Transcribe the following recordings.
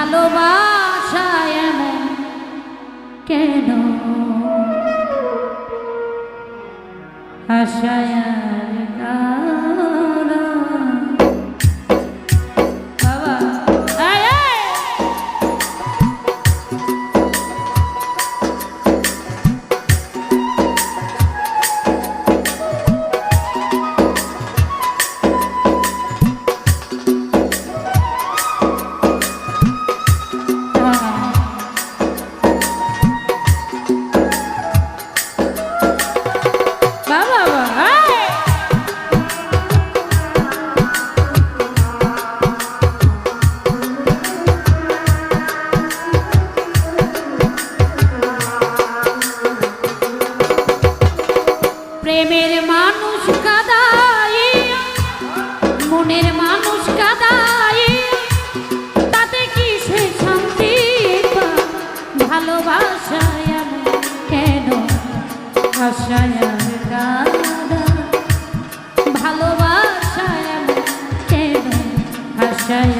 ভালোবাসায় আমি কেন? আশায় প্রেমের মানুষ কাদাই মনের মানুষ কাদাই তাতে কি সে শান্তি ভালোবাসায় কেন আশায় ভালোবাসায় কেন আশায়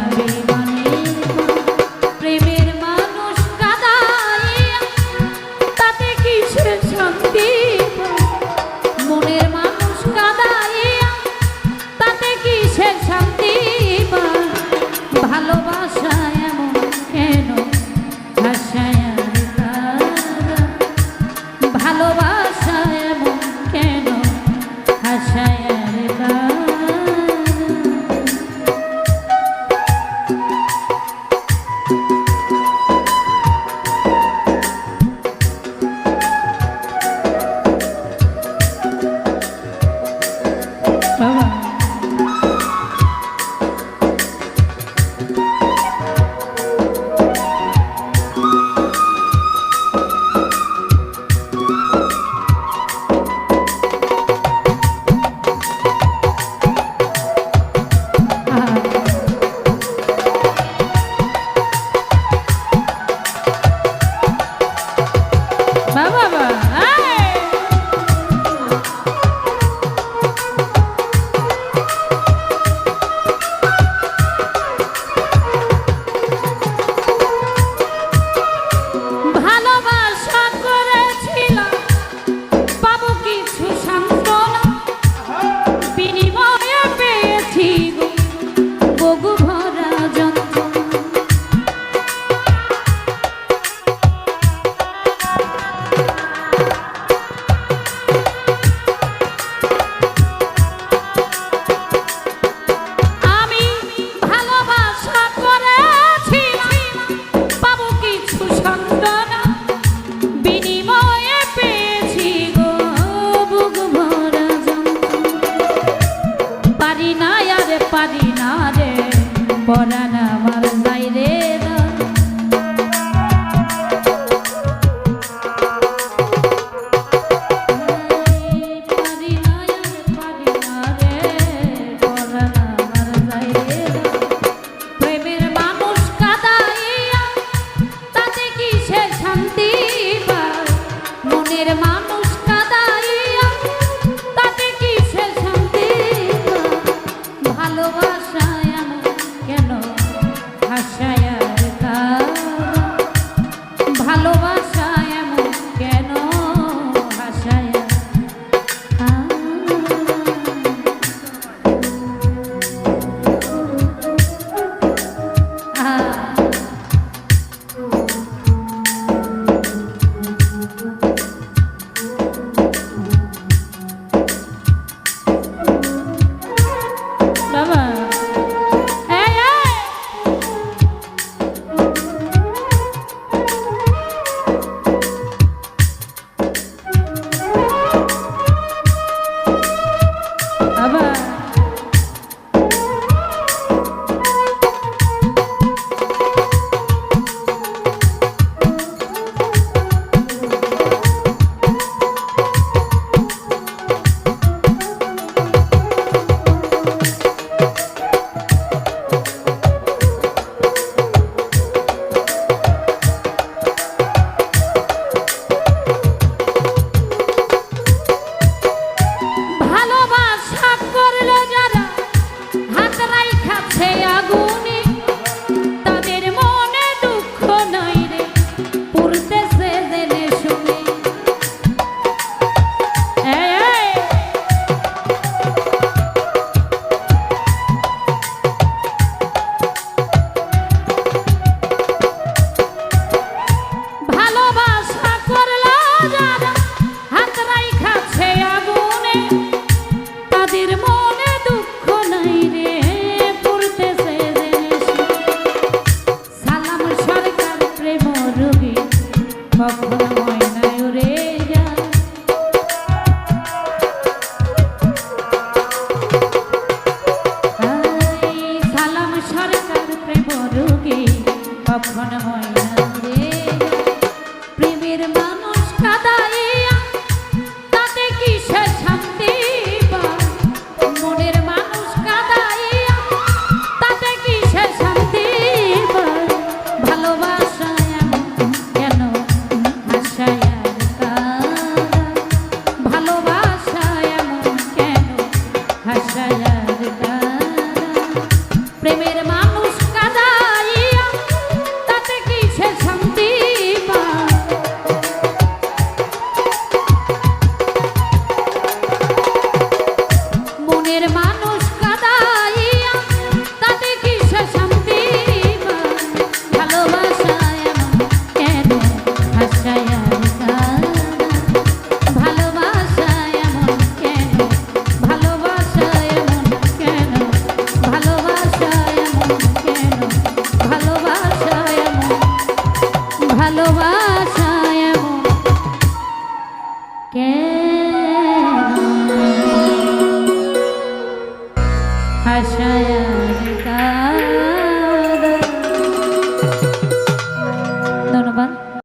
পরাণ la la